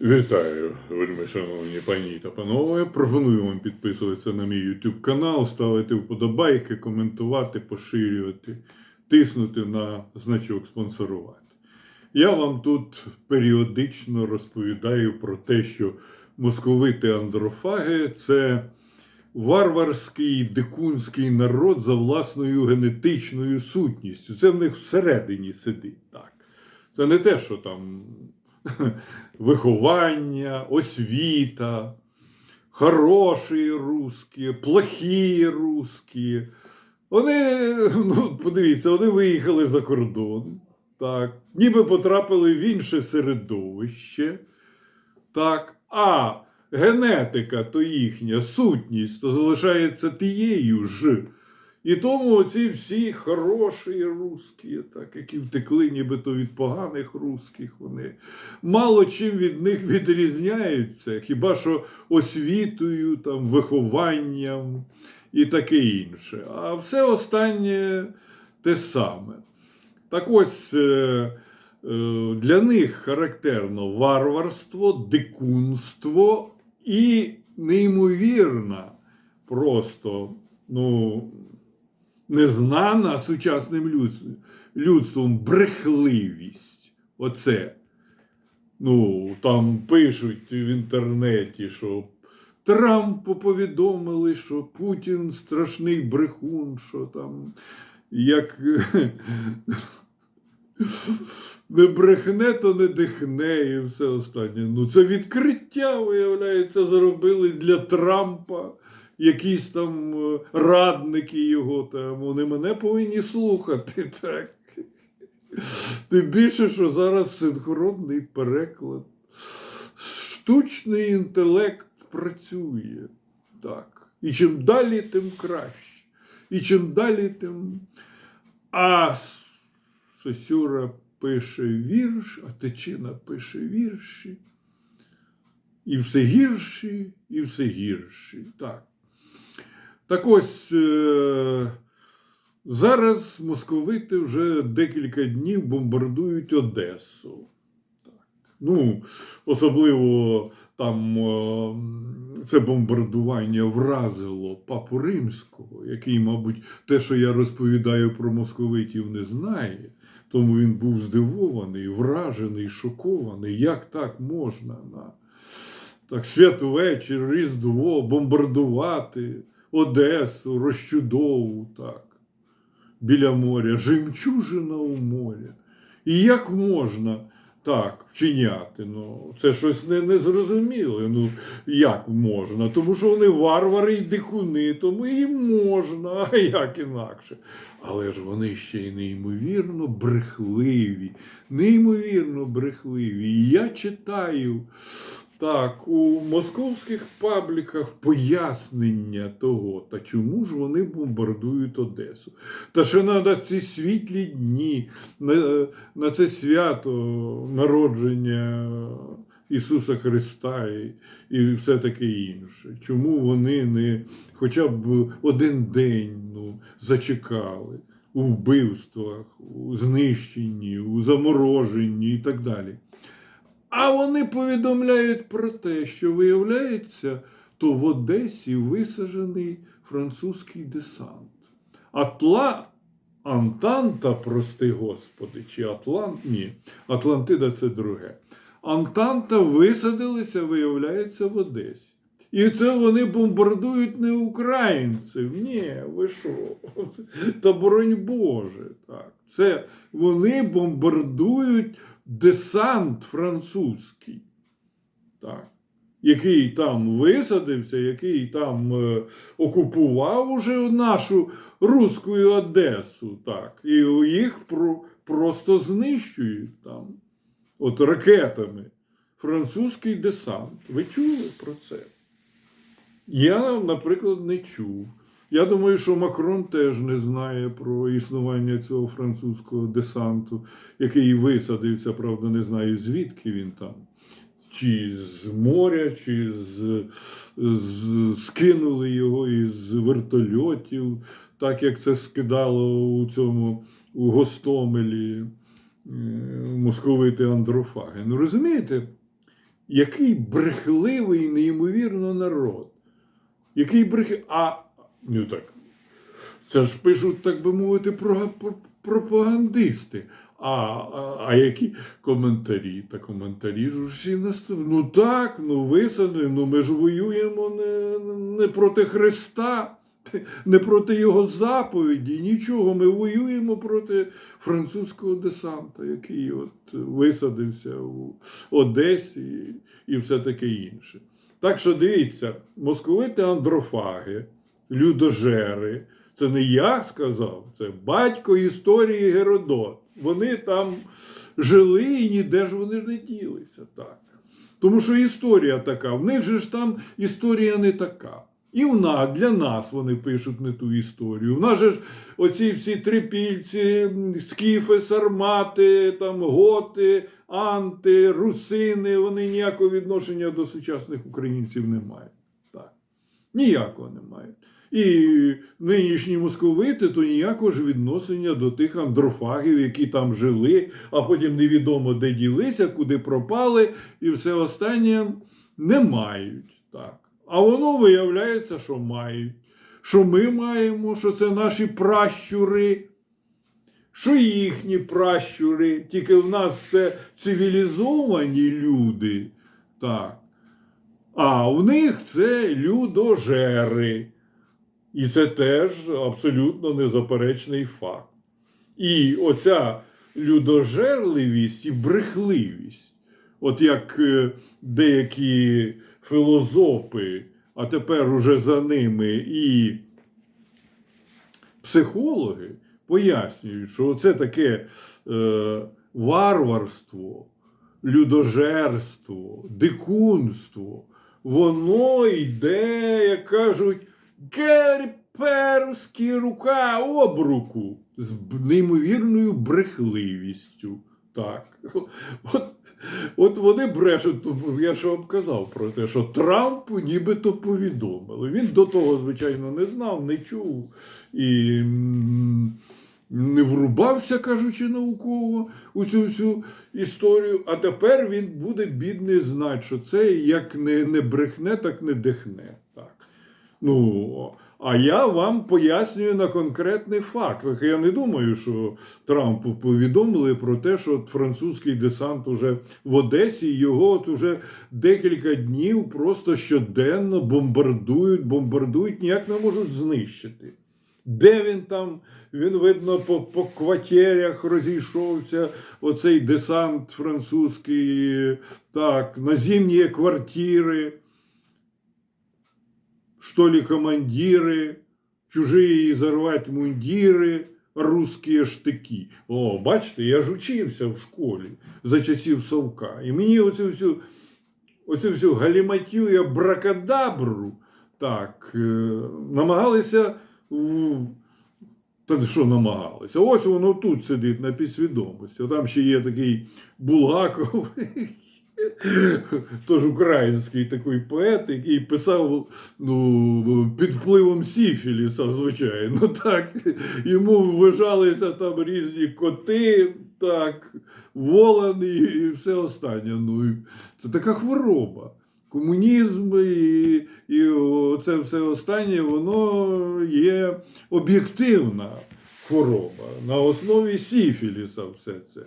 Вітаю, вельми шановні пані та панове. Пропоную вам підписуватися на мій YouTube канал, ставити вподобайки, коментувати, поширювати, тиснути на значок спонсорувати. Я вам тут періодично розповідаю про те, що московити андрофаги це варварський дикунський народ за власною генетичною сутністю. Це в них всередині сидить так. Це не те, що там виховання, освіта, хороші русські, плохі русські. Вони, ну, подивіться, вони виїхали за кордон, так, ніби потрапили в інше середовище. Так, а генетика то їхня сутність, то залишається тією ж. І тому ці всі хороші русські, так, які втекли нібито від поганих русських, вони мало чим від них відрізняються, хіба що освітою, там, вихованням і таке інше. А все останнє те саме. Так ось е, е, для них характерно варварство, дикунство і неймовірна, просто ну, незнана сучасним людством, брехливість. Оце. Ну, там пишуть в інтернеті, що Трампу повідомили, що Путін страшний брехун, що там як не брехне, то не дихне і все останнє. Ну, це відкриття, виявляється, зробили для Трампа. Якісь там е, радники його там, вони мене повинні слухати. так. Тим більше, що зараз синхронний переклад. Штучний інтелект працює. Так. І чим далі, тим краще. І чим далі, тим. А Сосюра пише вірш, а Тичина пише вірші. І все гірші, і все гірші. Так. Так ось е- зараз московити вже декілька днів бомбардують Одесу. Ну, особливо там е- це бомбардування вразило папу римського, який, мабуть, те, що я розповідаю про московитів, не знає. Тому він був здивований, вражений, шокований. Як так можна на так, святвечір, Різдво бомбардувати Одесу, розчудову, так, біля моря, жемчужина у морі. І як можна так вчиняти? Ну, це щось не, незрозуміле. Ну, як можна? Тому що вони варвари і дикуни, тому їм можна, а як інакше. Але ж вони ще й неймовірно брехливі, неймовірно брехливі. І я читаю так, у московських пабліках пояснення того, та чому ж вони бомбардують Одесу. Та ще на ці світлі дні, на, на це свято народження Ісуса Христа і, і все таке інше. Чому вони не хоча б один день ну, зачекали у вбивствах, у знищенні, у замороженні і так далі. А вони повідомляють про те, що виявляється, то в Одесі висаджений французький десант. Атла... Антанта, прости Господи, чи Атлант? Ні, Атлантида це друге. Антанта висадилися, виявляється, в Одесі. І це вони бомбардують не українців. Ні, ви що? Та боронь Боже. Так. Це вони бомбардують десант французький, так, який там висадився, який там е, окупував уже нашу руську Одесу. так, І їх про, просто знищують там, от ракетами. Французький десант. Ви чули про це? Я, наприклад, не чув. Я думаю, що Макрон теж не знає про існування цього французького десанту, який висадився, правда, не знаю, звідки він там. Чи з моря, чи з, з, скинули його із вертольотів, так як це скидало у цьому у Гостомелі е, московити андрофаги. Ну розумієте, який брехливий. Який брехливий. А ну так, це ж пишуть, так би мовити, про, про- пропагандисти. А, а, а які коментарі? Та коментарі ж усі наступні. Ну так, ну висади, ну ми ж воюємо не, не проти Христа, не проти Його заповіді, нічого. Ми воюємо проти французького десанта, який от висадився у Одесі і все таке інше. Так що дивіться, московити андрофаги, людожери. Це не я сказав, це батько історії Геродот. Вони там жили і ніде ж вони не ділися. Так. Тому що історія така, в них же ж там історія не така. І в нас, для нас вони пишуть не ту історію. В нас же ж оці всі трипільці, скіфи, сармати, там, готи, анти, русини, вони ніякого відношення до сучасних українців не мають. Так. Ніякого не мають. І нинішні московити то ніякого ж відношення до тих андрофагів, які там жили, а потім невідомо де ділися, куди пропали, і все останнє не мають. Так. А воно виявляється, що мають. Що ми маємо, що це наші пращури, що їхні пращури, тільки в нас це цивілізовані люди. Так. А в них це людожери. І це теж абсолютно незаперечний факт. І оця людожерливість і брехливість, от як е, деякі філозофи, а тепер уже за ними і психологи пояснюють, що це таке е, варварство, людожерство, дикунство, воно йде, як кажуть, герперські рука об руку з неймовірною брехливістю. Так. От, от вони брешуть, я ж вам казав про те, що Трампу нібито повідомили. Він до того, звичайно, не знав, не чув і не врубався, кажучи, науково у цю всю історію. А тепер він буде бідний знати, що це як не, не брехне, так не дихне. Так. Ну, а я вам пояснюю на конкретних фактах. Я не думаю, що Трампу повідомили про те, що французький десант уже в Одесі, його от уже декілька днів просто щоденно бомбардують, бомбардують, ніяк не можуть знищити. Де він там, він, видно, по, по квартирах розійшовся, оцей десант французький, так, на зимні квартири что ли, командиры, чужие изорвать мундири, русські штики. О, бачите, я ж учився в школі за часів Совка. І мені оцю всю, оцю всю галіматю і абракадабру так, е, намагалися в. Та що намагалися? Ось воно тут сидить на підсвідомості. Там ще є такий Булгаков, Тож український такий поет, який писав ну, під впливом Сіфіліса, звичайно. Так. Йому вважалися там різні коти, так, волани і все останнє. Ну, це така хвороба. Комунізм і, і це все останнє, воно є об'єктивна хвороба на основі Сіфіліса все це.